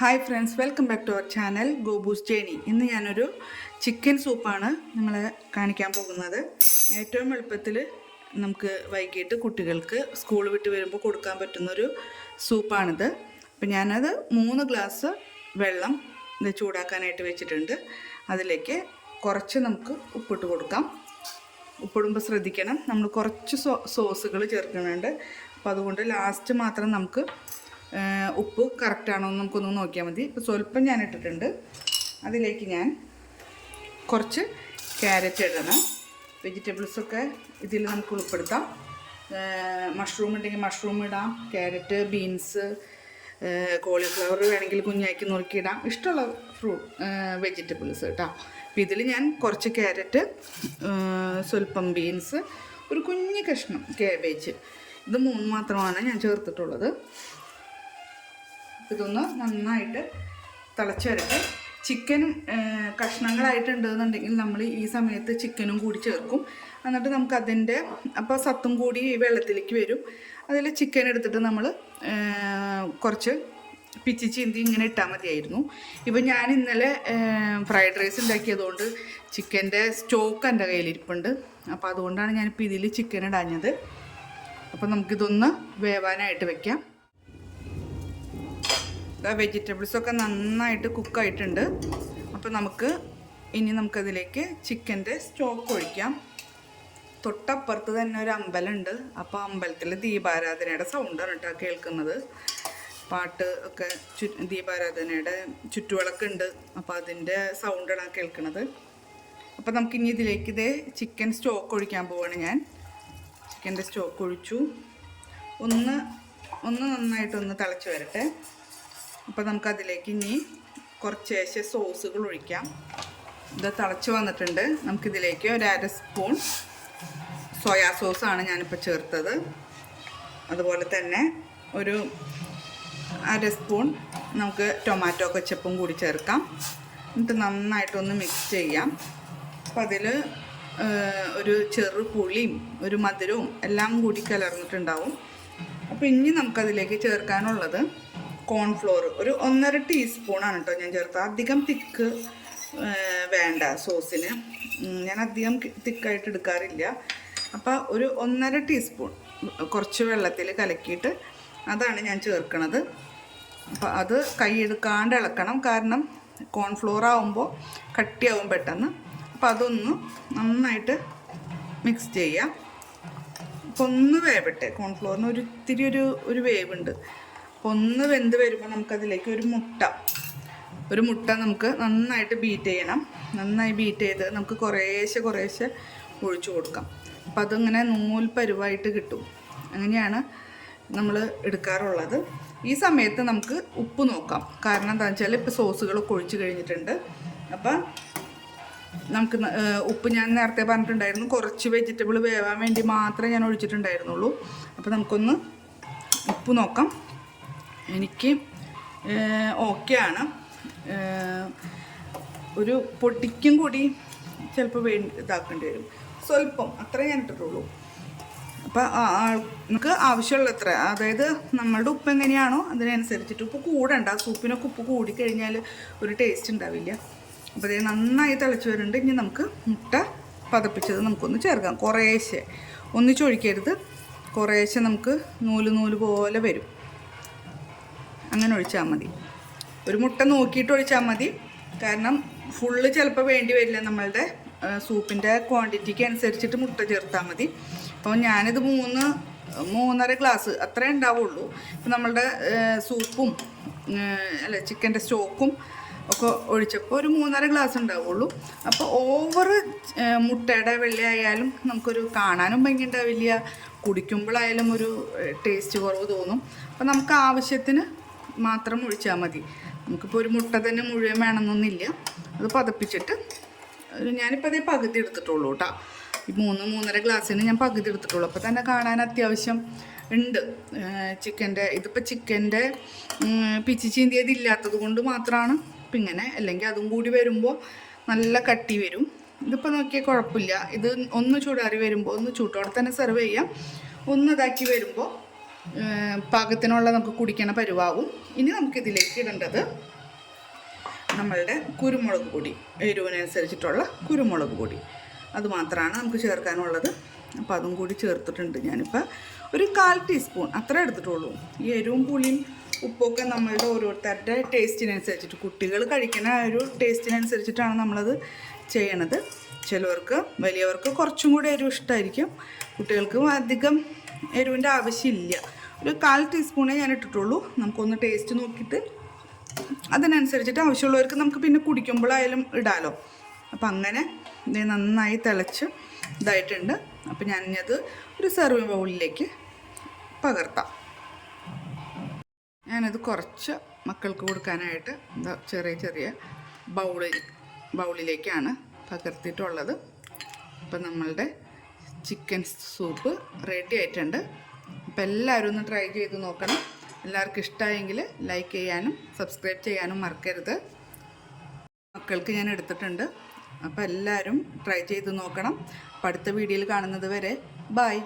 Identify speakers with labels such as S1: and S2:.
S1: Hi friends welcome back to our channel Gobus journey ഇന്ന് ഞാനൊരു chicken സൂപ്പാണ് നിങ്ങളെ കാണിക്കാൻ പോകുന്നത്. ഏറ്റവും എളുപ്പത്തിൽ നമുക്ക് വൈകിട്ട് കുട്ടികൾക്ക് സ്കൂൾ വിട്ട് വരുമ്പോൾ കൊടുക്കാൻ പറ്റുന്നൊരു സൂപ്പാണിത് അപ്പം ഞാനത് മൂന്ന് ഗ്ലാസ് വെള്ളം ഇത് ചൂടാക്കാനായിട്ട് വെച്ചിട്ടുണ്ട്. അതിലേക്ക് കുറച്ച് നമുക്ക് ഉപ്പിട്ട് കൊടുക്കാം. ഉപ്പിടുമ്പോൾ ശ്രദ്ധിക്കണം. നമ്മൾ കുറച്ച് സോ സോസുകൾ ചേർക്കുന്നുണ്ട്. അപ്പോൾ അതുകൊണ്ട് ലാസ്റ്റ് മാത്രം നമുക്ക് ഉപ്പ് കറക്റ്റാണോ എന്ന് നമുക്കൊന്ന് നോക്കിയാൽ മതി. ഇപ്പോൾ സ്വല്പം ഞാൻ ഇട്ടിട്ടുണ്ട്. അതിലേക്ക് ഞാൻ കുറച്ച് ക്യാരറ്റ് ഇടണം. വെജിറ്റബിൾസൊക്കെ ഇതിൽ നമുക്ക് ഉൾപ്പെടുത്താം. മഷ്റൂം ഉണ്ടെങ്കിൽ മഷ്റൂം ഇടാം. ക്യാരറ്റ് ബീൻസ് കോളിഫ്ലവർ വേണമെങ്കിൽ കുഞ്ഞാക്കി നുറുക്കിയിടാം. ഇഷ്ടമുള്ള ഫ്രൂ വെജിറ്റബിൾസ് കേട്ടോ. അപ്പോൾ ഇതിൽ ഞാൻ കുറച്ച് ക്യാരറ്റ് സ്വല്പം ബീൻസ് ഒരു കുഞ്ഞ് കഷ്ണം കാബേജ് ഇത് മൂന്ന് മാത്രമാണ് ഞാൻ ചേർത്തിട്ടുള്ളത്. ഇതൊന്ന് നന്നായിട്ട് തിളച്ച് വരട്ടെ. ചിക്കനും കഷ്ണങ്ങളായിട്ടുണ്ടെന്നുണ്ടെങ്കിൽ നമ്മൾ ഈ സമയത്ത് ചിക്കനും കൂടി ചേർക്കും. എന്നിട്ട് നമുക്ക് അതിന്റെ അപ്പോൾ സത്തും കൂടി ഈ വെള്ളത്തിലേക്ക് വരും. അതിൽ ചിക്കൻ എടുത്തിട്ട് നമ്മൾ കുറച്ച് പിച്ചി ചീന്തി ഇങ്ങനെ ഇട്ടാൽ മതിയായിരുന്നു. ഇപ്പം ഞാൻ ഇന്നലെ ഫ്രൈഡ് റൈസ് ഉണ്ടാക്കിയതുകൊണ്ട് ചിക്കന്റെ സ്റ്റോക്ക് എന്റെ കയ്യിലിരിപ്പുണ്ട്. അപ്പോൾ അതുകൊണ്ടാണ് ഞാനിപ്പോൾ ഇതിൽ ചിക്കൻ ഇടാഞ്ഞത്. അപ്പോൾ നമുക്കിതൊന്ന് വേവാനായിട്ട് വെക്കാം. വെജിറ്റബിൾസൊക്കെ നന്നായിട്ട് കുക്കായിട്ടുണ്ട് അപ്പോൾ നമുക്ക് ഇനി നമുക്കതിലേക്ക് ചിക്കന്റെ സ്റ്റോക്ക് ഒഴിക്കാം. തൊട്ടപ്പുറത്ത് തന്നെ ഒരു അമ്പലമുണ്ട്. അപ്പോൾ അമ്പലത്തിൽ ദീപാരാധനയുടെ സൗണ്ടാണ് കേട്ടോ കേൾക്കുന്നത്. പാട്ട് ഒക്കെ ചു ദീപാരാധനയുടെ ചുറ്റുവിളക്കുണ്ട് അപ്പോൾ അതിന്റെ സൗണ്ടാണ് കേൾക്കുന്നത് അപ്പോൾ നമുക്കിനി ഇതിലേക്ക് ഇതേ ചിക്കൻ സ്റ്റോക്ക് ഒഴിക്കാൻ പോവാണ് ഞാൻ. ചിക്കന്റെ സ്റ്റോക്ക് ഒഴിച്ചു. ഒന്ന് ഒന്ന് നന്നായിട്ടൊന്ന് തിളച്ച് വരട്ടെ. അപ്പോൾ നമുക്കതിലേക്ക് ഇനി കുറച്ച് ശേഷം സോസുകൾ ഒഴിക്കാം. ഇത് തിളച്ച് വന്നിട്ടുണ്ട്. നമുക്കിതിലേക്ക് ഒരു അര സ്പൂൺ സോയാ സോസാണ് ഞാനിപ്പോൾ ചേർത്തത്. അതുപോലെ തന്നെ ഒരു അര സ്പൂൺ നമുക്ക് ടൊമാറ്റോ കച്ചപ്പും കൂടി ചേർക്കാം. എന്നിട്ട് നന്നായിട്ടൊന്ന് മിക്സ് ചെയ്യാം. അപ്പോൾ അതിൽ ഒരു ചെറു പുളിയും ഒരു മധുരവും എല്ലാം കൂടി കലർന്നിട്ടുണ്ടാവും. അപ്പോൾ ഇനി നമുക്കതിലേക്ക് ചേർക്കാനുള്ളത് കോൺഫ്ലോർ ഒരു ഒന്നര ടീസ്പൂണാണ് കേട്ടോ ഞാൻ ചേർത്തത്. അധികം തിക്ക് വേണ്ട സോസിന് ഞാൻ അധികം തിക്കായിട്ട് എടുക്കാറില്ല. അപ്പോൾ ഒരു ഒന്നര ടീസ്പൂൺ കുറച്ച് വെള്ളത്തിൽ കലക്കിയിട്ട് അതാണ് ഞാൻ ചേർക്കണത്. അപ്പോൾ അത് കൈയെടുക്കാണ്ട് ഇളക്കണം. കാരണം കോൺഫ്ലോർ ആവുമ്പോൾ കട്ടിയാവും പെട്ടെന്ന്. അപ്പോൾ അതൊന്ന് നന്നായിട്ട് മിക്സ് ചെയ്യാം. അപ്പോൾ ഒന്ന് വേവട്ടെ. കോൺഫ്ലോറിന് ഒരു ഇത്തിരി ഒരു ഒരു വേവുണ്ട്. ഒന്ന് വെന്ത് വരുമ്പോൾ നമുക്കതിലേക്ക് ഒരു മുട്ട. ഒരു മുട്ട നമുക്ക് നന്നായിട്ട് ബീറ്റ് ചെയ്യണം. നന്നായി ബീറ്റ് ചെയ്ത് നമുക്ക് കുറേശ്ശെ കുറേശ്ശെ ഒഴിച്ചു കൊടുക്കാം. അപ്പം അതിങ്ങനെ നൂൽ പരുവായിട്ട് കിട്ടും. അങ്ങനെയാണ് നമ്മൾ എടുക്കാറുള്ളത്. ഈ സമയത്ത് നമുക്ക് ഉപ്പ് നോക്കാം. കാരണം എന്താ വെച്ചാൽ ഇപ്പോൾ സോസുകളൊക്കെ ഒഴിച്ചു കഴിഞ്ഞിട്ടുണ്ട്. അപ്പം നമുക്ക് ഉപ്പ് ഞാൻ നേരത്തെ പറഞ്ഞിട്ടുണ്ടായിരുന്നു. കുറച്ച് വെജിറ്റബിൾ വേവാൻ വേണ്ടി മാത്രമേ ഞാൻ ഒഴിച്ചിട്ടുണ്ടായിരുന്നുള്ളൂ. അപ്പോൾ നമുക്കൊന്ന് ഉപ്പ് നോക്കാം. എനിക്ക് ഓക്കെയാണ്. ഒരു പൊടിക്കും കൂടി ചിലപ്പോൾ വേ ഇതാക്കേണ്ടി വരും. സ്വല്പം അത്രേ ഞാൻ ഇട്ടിട്ടുള്ളൂ അപ്പോൾ നമുക്ക് ആവശ്യമുള്ള എത്ര അതായത് നമ്മളുടെ ഉപ്പ് എങ്ങനെയാണോ അതിനനുസരിച്ചിട്ട് ഉപ്പ് കൂടണ്ട. സൂപ്പിനൊക്കെ ഉപ്പ് കൂടിക്കഴിഞ്ഞാൽ ഒരു ടേസ്റ്റ് ഉണ്ടാവില്ല. അപ്പോൾ അതായത് നന്നായി തിളച്ച് വരുന്നുണ്ട്. ഇനി നമുക്ക് മുട്ട പതപ്പിച്ചത് നമുക്കൊന്ന് ചേർക്കാം. കുറേശ്ശെ. ഒന്നിച്ചൊഴിക്കരുത്. കുറേശ്ശെ നമുക്ക് നൂൽ നൂൽ പോലെ വരും. അങ്ങനെ ഒഴിച്ചാൽ മതി. ഒരു മുട്ട നോക്കിയിട്ട് ഒഴിച്ചാൽ മതി. കാരണം ഫുള്ള് ചിലപ്പോൾ വേണ്ടി വരില്ല നമ്മളുടെ സൂപ്പിന്റെ ക്വാണ്ടിറ്റിക്ക് അനുസരിച്ചിട്ട് മുട്ട ചേർത്താൽ മതി. അപ്പോൾ ഞാനിത് മൂന്ന് മൂന്നര ഗ്ലാസ് അത്രേ ഉണ്ടാവുള്ളൂ. ഇപ്പം നമ്മളുടെ സൂപ്പും അല്ല ചിക്കന്റെ സ്റ്റോക്കും ഒക്കെ ഒഴിച്ചപ്പോൾ ഒരു മൂന്നര ഗ്ലാസ് ഉണ്ടാവുള്ളൂ. അപ്പോൾ ഓവർ മുട്ടയുടെ വെള്ളയായാലും നമുക്കൊരു കാണാനും ഭംഗി ഉണ്ടാവില്ല കുടിക്കുമ്പോഴായാലും ഒരു ടേസ്റ്റ് കുറവ് തോന്നും. അപ്പോൾ നമുക്ക് ആവശ്യത്തിന് മാത്രം ഒഴിച്ചാൽ മതി. നമുക്കിപ്പോൾ ഒരു മുട്ട തന്നെ മുഴുവൻ വേണമെന്നൊന്നുമില്ല. അത് പതപ്പിച്ചിട്ട് ഞാനിപ്പോൾ അതേ പകുതി എടുത്തിട്ടുള്ളൂ കേട്ടോ ഈ മൂന്ന് മൂന്നര ഗ്ലാസ്സിന് ഞാൻ പകുതി എടുത്തിട്ടുള്ളൂ. അപ്പോൾ തന്നെ കാണാൻ അത്യാവശ്യം ഉണ്ട്. ചിക്കന്റെ ഇതിപ്പോൾ ചിക്കന്റെ പിച്ചി ചീന്തിയത് ഇല്ലാത്തത് കൊണ്ട് മാത്രമാണ് ഇപ്പം ഇങ്ങനെ. അല്ലെങ്കിൽ അതും കൂടി വരുമ്പോൾ നല്ല കട്ടി വരും. ഇതിപ്പോൾ നോക്കിയാൽ കുഴപ്പമില്ല ഇത് ഒന്ന് ചൂടാറി വരുമ്പോൾ ഒന്ന് ചൂട്ടോടെ തന്നെ സെർവ് ചെയ്യാം. ഒന്ന് ഇതാക്കി വരുമ്പോൾ പാകത്തിനുള്ള നമുക്ക് കുടിക്കണ പരുവാകും ഇനി നമുക്കിതിലേക്ക് ഇടേണ്ടത് നമ്മളുടെ കുരുമുളക് പൊടി എരിവിനനുസരിച്ചിട്ടുള്ള കുരുമുളക് പൊടി. അതുമാത്രമാണ് നമുക്ക് ചേർക്കാനുള്ളത്. അപ്പം അതും കൂടി ചേർത്തിട്ടുണ്ട് ഞാനിപ്പോൾ ഒരു കാൽ ടീസ്പൂൺ അത്ര എടുത്തിട്ടുള്ളൂ. ഈ എരിവും പുളിയും ഉപ്പൊക്കെ നമ്മളുടെ ഓരോരുത്തരുടെ ടേസ്റ്റിനനുസരിച്ചിട്ട് കുട്ടികൾ കഴിക്കുന്ന ഒരു ടേസ്റ്റിനനുസരിച്ചിട്ടാണ് നമ്മളത് ചെയ്യണത്. ചിലവർക്ക് വലിയവർക്ക് കുറച്ചും കൂടി എരിവ് ഇഷ്ടമായിരിക്കും കുട്ടികൾക്ക് അധികം എരിവിന്റെ ആവശ്യമില്ല. ഒരു കാൽ ടീസ്പൂണേ ഞാൻ ഇട്ടിട്ടുള്ളൂ നമുക്കൊന്ന് ടേസ്റ്റ് നോക്കിയിട്ട് അതിനനുസരിച്ചിട്ട് ആവശ്യമുള്ളവർക്ക് നമുക്ക് പിന്നെ കുടിക്കുമ്പോഴായാലും ഇടാലോ. അപ്പം അങ്ങനെ ഇത് നന്നായി തിളച്ച് ഇതായിട്ടുണ്ട്. അപ്പം ഞാനിത് ഒരു സെർവിങ് ബൗളിലേക്ക് പകർത്താം. ഞാനത് കുറച്ച് മക്കൾക്ക് കൊടുക്കാനായിട്ട് ചെറിയ ചെറിയ ബൗളിൽ ബൗളിലേക്കാണ് പകർത്തിയിട്ടുള്ളത്. അപ്പം നമ്മളുടെ ചിക്കൻ സൂപ്പ് റെഡി ആയിട്ടുണ്ട്. അപ്പം എല്ലാവരും ഒന്ന് ട്രൈ ചെയ്ത് നോക്കണം. എല്ലാവർക്കും ഇഷ്ടമായെങ്കിൽ ലൈക്ക് ചെയ്യാനും സബ്സ്ക്രൈബ് ചെയ്യാനും മറക്കരുത്. മക്കൾക്ക് ഞാൻ എടുത്തിട്ടുണ്ട്. അപ്പോൾ എല്ലാവരും ട്രൈ ചെയ്ത് നോക്കണം. അപ്പം അടുത്ത വീഡിയോയിൽ കാണുന്നത് വരെ ബായ്